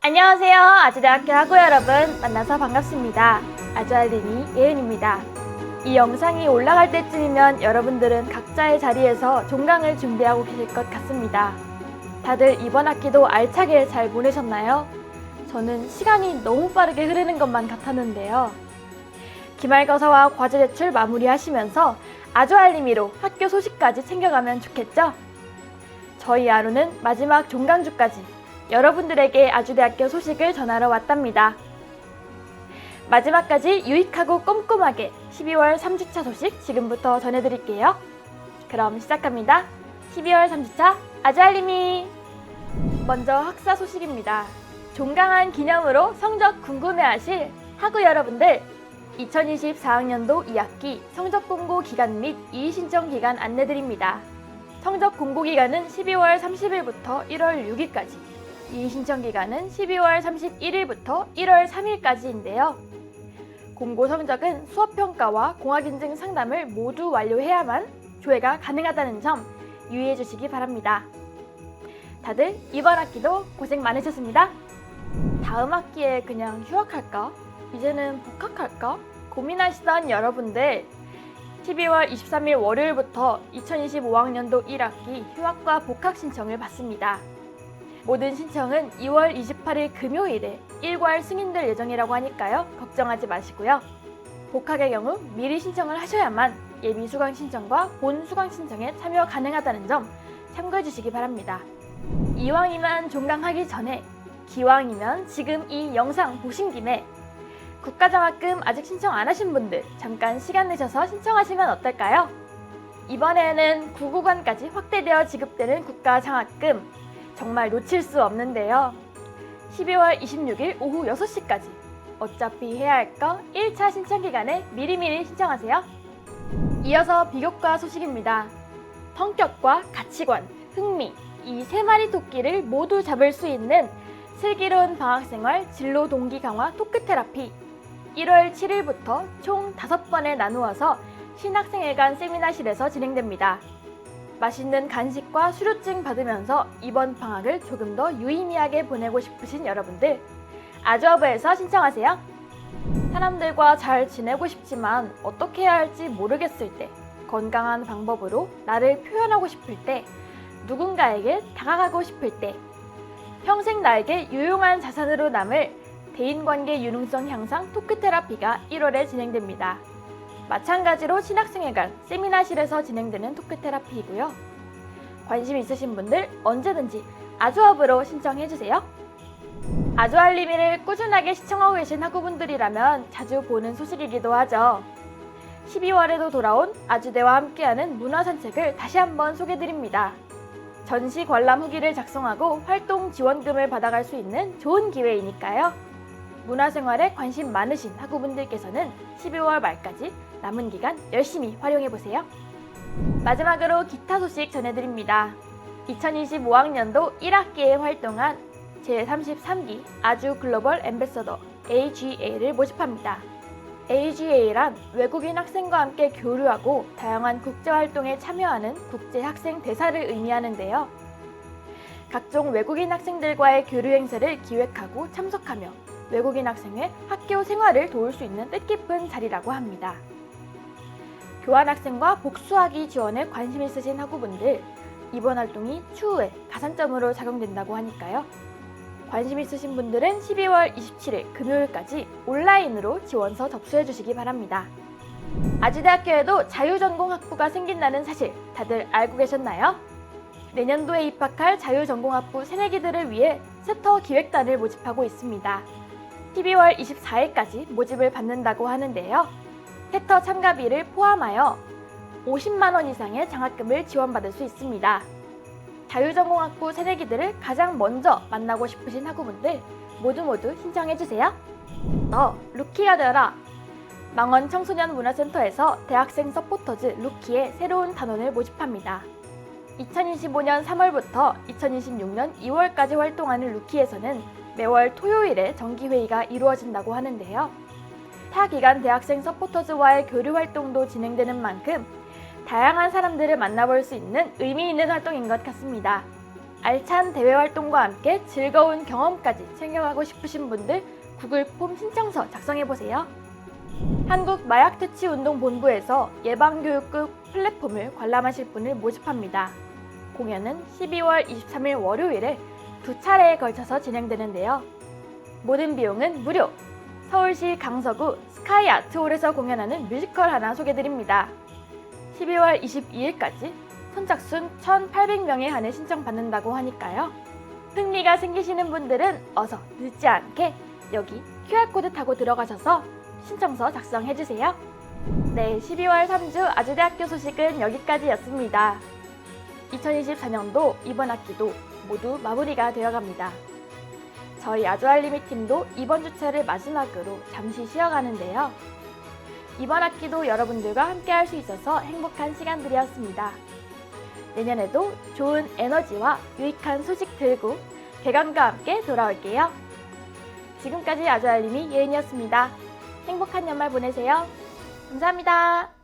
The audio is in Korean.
안녕하세요. 아주대학교 학우 여러분 만나서 반갑습니다. 아주알림이 예은입니다. 이 영상이 올라갈 때쯤이면 여러분들은 각자의 자리에서 종강을 준비하고 계실 것 같습니다. 다들 이번 학기도 알차게 잘 보내셨나요? 저는 시간이 너무 빠르게 흐르는 것만 같았는데요. 기말고사와 과제 제출 마무리하시면서 아주알림이로 학교 소식까지 챙겨가면 좋겠죠? 저희 하루는 마지막 종강주까지 여러분들에게 아주대학교 소식을 전하러 왔답니다. 마지막까지 유익하고 꼼꼼하게 12월 3주차 소식 지금부터 전해드릴게요. 그럼 시작합니다. 12월 3주차 아주알림이 먼저 학사 소식입니다. 종강한 기념으로 성적 궁금해하실 학우 여러분들 2024학년도 2학기 성적 공고 기간 및 이의 신청 기간 안내드립니다. 성적 공고 기간은 12월 30일부터 1월 6일까지, 이의 신청 기간은 12월 31일부터 1월 3일까지인데요. 공고 성적은 수업 평가와 공학 인증 상담을 모두 완료해야만 조회가 가능하다는 점 유의해 주시기 바랍니다. 다들 이번 학기도 고생 많으셨습니다. 다음 학기에 그냥 휴학할까? 이제는 복학할까? 고민하시던 여러분들 12월 23일 월요일부터 2025학년도 1학기 휴학과 복학 신청을 받습니다. 모든 신청은 2월 28일 금요일에 일괄 승인될 예정이라고 하니까요. 걱정하지 마시고요. 복학의 경우 미리 신청을 하셔야만 예비 수강 신청과 본 수강 신청에 참여 가능하다는 점 참고해 주시기 바랍니다. 이왕이면 종강하기 전에 기왕이면 지금 이 영상 보신 김에 국가장학금 아직 신청 안 하신 분들 잠깐 시간 내셔서 신청하시면 어떨까요? 이번에는 9구간까지 확대되어 지급되는 국가장학금 정말 놓칠 수 없는데요. 12월 26일 오후 6시까지 어차피 해야 할 거 1차 신청 기간에 미리미리 신청하세요. 이어서 비교과 소식입니다. 성격과 가치관, 흥미 이 세 마리 토끼를 모두 잡을 수 있는 슬기로운 방학생활 진로 동기 강화 토크 테라피 1월 7일부터 총 5번에 나누어서 신학생회관 세미나실에서 진행됩니다. 맛있는 간식과 수료증 받으면서 이번 방학을 조금 더 유의미하게 보내고 싶으신 여러분들 아주어브에서 신청하세요. 사람들과 잘 지내고 싶지만 어떻게 해야 할지 모르겠을 때 건강한 방법으로 나를 표현하고 싶을 때 누군가에게 다가가고 싶을 때 평생 나에게 유용한 자산으로 남을 대인관계 유능성 향상 토크 테라피가 1월에 진행됩니다. 마찬가지로 신학생회관 세미나실에서 진행되는 토크 테라피이고요. 관심 있으신 분들 언제든지 아주업으로 신청해 주세요. 아주알림이를 꾸준하게 시청하고 계신 학우분들이라면 자주 보는 소식이기도 하죠. 12월에도 돌아온 아주대와 함께하는 문화산책을 다시 한번 소개드립니다. 전시 관람 후기를 작성하고 활동 지원금을 받아갈 수 있는 좋은 기회이니까요. 문화생활에 관심 많으신 학우분들께서는 12월 말까지 남은 기간 열심히 활용해 보세요. 마지막으로 기타 소식 전해드립니다. 2025학년도 1학기에 활동한 제33기 아주 글로벌 엠베서더 AGA를 모집합니다. AGA란 외국인 학생과 함께 교류하고 다양한 국제 활동에 참여하는 국제 학생 대사를 의미하는데요. 각종 외국인 학생들과의 교류 행사를 기획하고 참석하며 외국인 학생의 학교 생활을 도울 수 있는 뜻깊은 자리라고 합니다. 교환 학생과 복수학위 지원에 관심 있으신 학우분들 이번 활동이 추후에 가산점으로 작용된다고 하니까요. 관심 있으신 분들은 12월 27일 금요일까지 온라인으로 지원서 접수해 주시기 바랍니다. 아주대학교에도 자유전공 학부가 생긴다는 사실 다들 알고 계셨나요? 내년도에 입학할 자유전공학부 새내기들을 위해 세터 기획단을 모집하고 있습니다. 12월 24일까지 모집을 받는다고 하는데요. 세터 참가비를 포함하여 50만 원 이상의 장학금을 지원받을 수 있습니다. 자유전공학부 새내기들을 가장 먼저 만나고 싶으신 학우분들 모두 모두 신청해 주세요. 너 루키가 되어라. 망원 청소년 문화센터에서 대학생 서포터즈 루키의 새로운 단원을 모집합니다. 2025년 3월부터 2026년 2월까지 활동하는 루키에서는 매월 토요일에 정기회의가 이루어진다고 하는데요. 타 기간 대학생 서포터즈와의 교류 활동도 진행되는 만큼 다양한 사람들을 만나볼 수 있는 의미 있는 활동인 것 같습니다. 알찬 대외 활동과 함께 즐거운 경험까지 챙겨가고 싶으신 분들 구글 폼 신청서 작성해 보세요. 한국 마약퇴치운동본부에서 예방교육급 플랫폼을 관람하실 분을 모집합니다. 공연은 12월 23일 월요일에 두 차례에 걸쳐서 진행되는데요. 모든 비용은 무료. 서울시 강서구 스카이 아트홀에서 공연하는 뮤지컬 하나 소개드립니다. 12월 22일까지 선착순 1,800명에 한해 신청받는다고 하니까요. 흥미가 생기시는 분들은 어서 늦지 않게 여기 QR코드 타고 들어가셔서 신청서 작성해주세요. 네, 12월 3주 아주대학교 소식은 여기까지였습니다. 2024년도 이번 학기도 모두 마무리가 되어갑니다. 저희 아주알리미 팀도 이번 주차를 마지막으로 잠시 쉬어가는데요. 이번 학기도 여러분들과 함께 할 수 있어서 행복한 시간들이었습니다. 내년에도 좋은 에너지와 유익한 소식 들고 개강과 함께 돌아올게요. 지금까지 아주알림이 예은이었습니다. 행복한 연말 보내세요. 감사합니다.